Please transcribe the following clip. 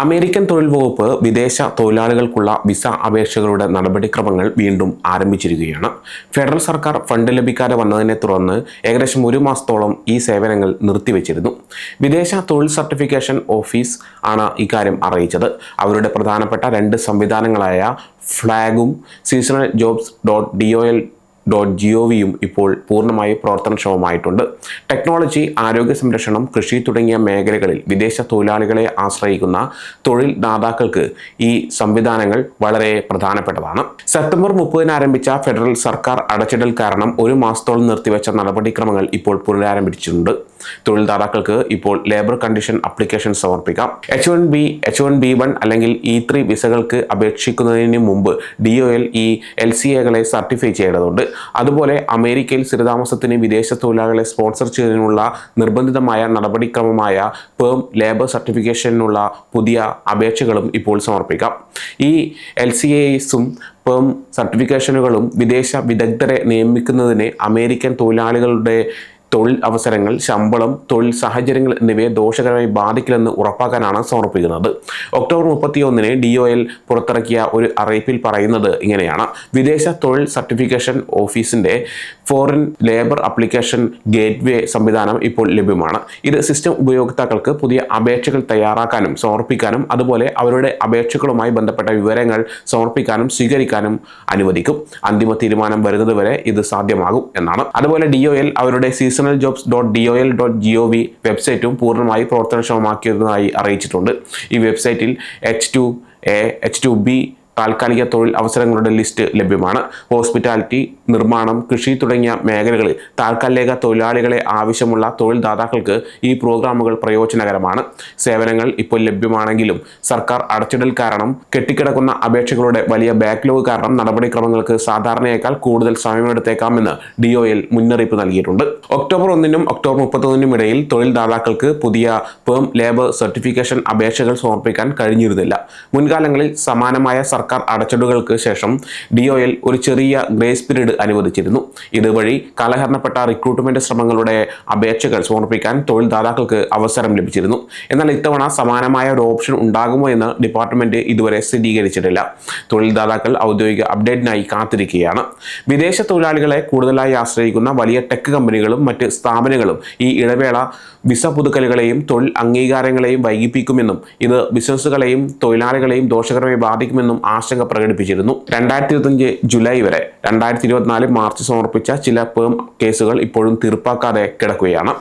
American തൊഴിൽ വകുപ്പ് വിദേശ തൊഴിലാളികൾക്കുള്ള വിസ അപേക്ഷകളുടെ നടപടിക്രമങ്ങൾ വീണ്ടും ആരംഭിച്ചിരിക്കുകയാണ്. ഫെഡറൽ സർക്കാർ ഫണ്ട് ലഭിക്കാതെ വന്നതിനെ തുടർന്ന് ഏകദേശം ഒരു മാസത്തോളം ഈ സേവനങ്ങൾ നിർത്തിവെച്ചിരുന്നു. വിദേശ തൊഴിൽ സർട്ടിഫിക്കേഷൻ ഓഫീസ് ആണ് ഇക്കാര്യം അറിയിച്ചത്. അവരുടെ പ്രധാനപ്പെട്ട രണ്ട് സംവിധാനങ്ങളായ ഫ്ലാഗും seasonal jobs dot D O L dot G O വിയും ഇപ്പോൾ പൂർണമായി പ്രവർത്തനക്ഷമമായിട്ടുണ്ട്. ടെക്നോളജി ആരോഗ്യ സംരക്ഷണം കൃഷി തുടങ്ങിയ മേഖലകളിൽ വിദേശ തൊഴിലാളികളെ ആശ്രയിക്കുന്ന തൊഴിൽ ദാതാക്കൾക്ക് ഈ സംവിധാനങ്ങൾ വളരെ പ്രധാനപ്പെട്ടതാണ്. സെപ്റ്റംബർ മുപ്പതിന് ആരംഭിച്ച ഫെഡറൽ സർക്കാർ അടച്ചിടൽ കാരണം ഒരു മാസത്തോളം നിർത്തിവെച്ച നടപടിക്രമങ്ങൾ ഇപ്പോൾ പുനരാരംഭിച്ചിട്ടുണ്ട്. തൊഴിൽ ദാതാക്കൾക്ക് ഇപ്പോൾ ലേബർ കണ്ടീഷൻ അപ്ലിക്കേഷൻ സമർപ്പിക്കാം. H one B H one B one അല്ലെങ്കിൽ ഇ ത്രീ വിസകൾക്ക് അപേക്ഷിക്കുന്നതിന് മുമ്പ് ഡി ഒ എൽ ഈ എൽ സി എകളെ സർട്ടിഫൈ ചെയ്യേണ്ടതുണ്ട്. അതുപോലെ അമേരിക്കയിൽ സ്ഥിരതാമസത്തിന് വിദേശ തൊഴിലാളികളെ സ്പോൺസർ ചെയ്യുന്നതിനുള്ള നിർബന്ധിതമായ നടപടിക്രമമായ പേം ലേബർ സർട്ടിഫിക്കേഷനുള്ള പുതിയ അപേക്ഷകളും ഇപ്പോൾ സമർപ്പിക്കാം. ഈ എൽ സി എസും പേം സർട്ടിഫിക്കേഷനുകളും വിദേശ വിദഗ്ധരെ നിയമിക്കുന്നതിന് അമേരിക്കൻ തൊഴിലാളികളുടെ തൊഴിൽ അവസരങ്ങൾ ശമ്പളം തൊഴിൽ സാഹചര്യങ്ങൾ എന്നിവയെ ദോഷകരമായി ബാധിക്കില്ലെന്ന് ഉറപ്പാക്കാനാണ് സമർപ്പിക്കുന്നത്. ഒക്ടോബർ മുപ്പത്തിയൊന്നിന് ഡി ഒ എൽ പുറത്തിറക്കിയ ഒരു അറിയിപ്പിൽ പറയുന്നത് ഇങ്ങനെയാണ്. വിദേശ തൊഴിൽ സർട്ടിഫിക്കേഷൻ ഓഫീസിന്റെ ഫോറിൻ ലേബർ അപ്ലിക്കേഷൻ ഗേറ്റ്വേ സംവിധാനം ഇപ്പോൾ ലഭ്യമാണ്. ഇത് സിസ്റ്റം ഉപയോക്താക്കൾക്ക് പുതിയ അപേക്ഷകൾ തയ്യാറാക്കാനും സമർപ്പിക്കാനും അതുപോലെ അവരുടെ അപേക്ഷകളുമായി ബന്ധപ്പെട്ട വിവരങ്ങൾ സമർപ്പിക്കാനും സ്വീകരിക്കാനും അനുവദിക്കും. അന്തിമ തീരുമാനം വരുന്നതുവരെ ഇത് സാധ്യമാകും എന്നാണ്. അതുപോലെ ഡി അവരുടെ seasonal jobs dot D O L dot G O V വെബ്സൈറ്റും പൂർണമായി പ്രവർത്തനക്ഷമമാക്കിയതായി അറിയിച്ചിട്ടുണ്ട്. ഈ വെബ്സൈറ്റിൽ H two A H two B താൽക്കാലിക തൊഴിൽ അവസരങ്ങളുടെ ലിസ്റ്റ് ലഭ്യമാണ്. ഹോസ്പിറ്റാലിറ്റി നിർമ്മാണം കൃഷി തുടങ്ങിയ മേഖലകളിൽ താൽക്കാലിക തൊഴിലാളികളെ ആവശ്യമുള്ള തൊഴിൽദാതാക്കൾക്ക് ഈ പ്രോഗ്രാമുകൾ പ്രയോജനകരമാണ്. സേവനങ്ങൾ ഇപ്പോൾ ലഭ്യമാണെങ്കിലും സർക്കാർ അടച്ചിടൽ കാരണം കെട്ടിക്കിടക്കുന്ന അപേക്ഷകളുടെ വലിയ ബാക്ക്ലോഗ് കാരണം നടപടിക്രമങ്ങൾക്ക് സാധാരണയേക്കാൾ കൂടുതൽ സമയമെടുത്തേക്കാമെന്ന് ഡി ഒ എൽ മുന്നറിയിപ്പ് നൽകിയിട്ടുണ്ട്. ഒക്ടോബർ ഒന്നിനും ഒക്ടോബർ മുപ്പത്തൊന്നിനും ഇടയിൽ തൊഴിൽദാതാക്കൾക്ക് പുതിയ പേം ലേബർ സർട്ടിഫിക്കേഷൻ അപേക്ഷകൾ സമർപ്പിക്കാൻ കഴിഞ്ഞിരുന്നില്ല. മുൻകാലങ്ങളിൽ സമാനമായ സർക്കാർ അടച്ചിടുകൾക്ക് ശേഷം ഡി ഒരു ചെറിയ ഗ്രേസ് പീരീഡ് അനുവദിച്ചിരുന്നു. ഇതുവഴി കാലഹരണപ്പെട്ട റിക്രൂട്ട്മെന്റ് ശ്രമങ്ങളുടെ അപേക്ഷകൾ സമർപ്പിക്കാൻ തൊഴിൽദാതാക്കൾക്ക് അവസരം ലഭിച്ചിരുന്നു. എന്നാൽ ഇത്തവണ സമാനമായ ഒരു ഓപ്ഷൻ ഉണ്ടാകുമോ എന്ന് ഡിപ്പാർട്ട്മെന്റ് ഇതുവരെ സ്ഥിരീകരിച്ചിട്ടില്ല. തൊഴിൽദാതാക്കൾ ഔദ്യോഗിക അപ്ഡേറ്റിനായി കാത്തിരിക്കുകയാണ്. വിദേശ തൊഴിലാളികളെ കൂടുതലായി ആശ്രയിക്കുന്ന വലിയ ടെക് കമ്പനികളും മറ്റ് സ്ഥാപനങ്ങളും ഈ ഇടവേള വിസ പുതുക്കലുകളെയും തൊഴിൽ അംഗീകാരങ്ങളെയും വൈകിപ്പിക്കുമെന്നും ഇത് ബിസിനസ്സുകളെയും തൊഴിലാളികളെയും ദോഷകരമായി ബാധിക്കുമെന്നും ആശങ്ക പ്രകടിപ്പിച്ചിരുന്നു. രണ്ടായിരത്തി ഇരുപത്തിയഞ്ച് ജൂലൈ വരെ രണ്ടായിരത്തി ഇരുപത്തിനാല് മാർച്ച് സമർപ്പിച്ച ചില പേം കേസുകൾ ഇപ്പോഴും തീർപ്പാക്കാതെ കിടക്കുകയാണ്.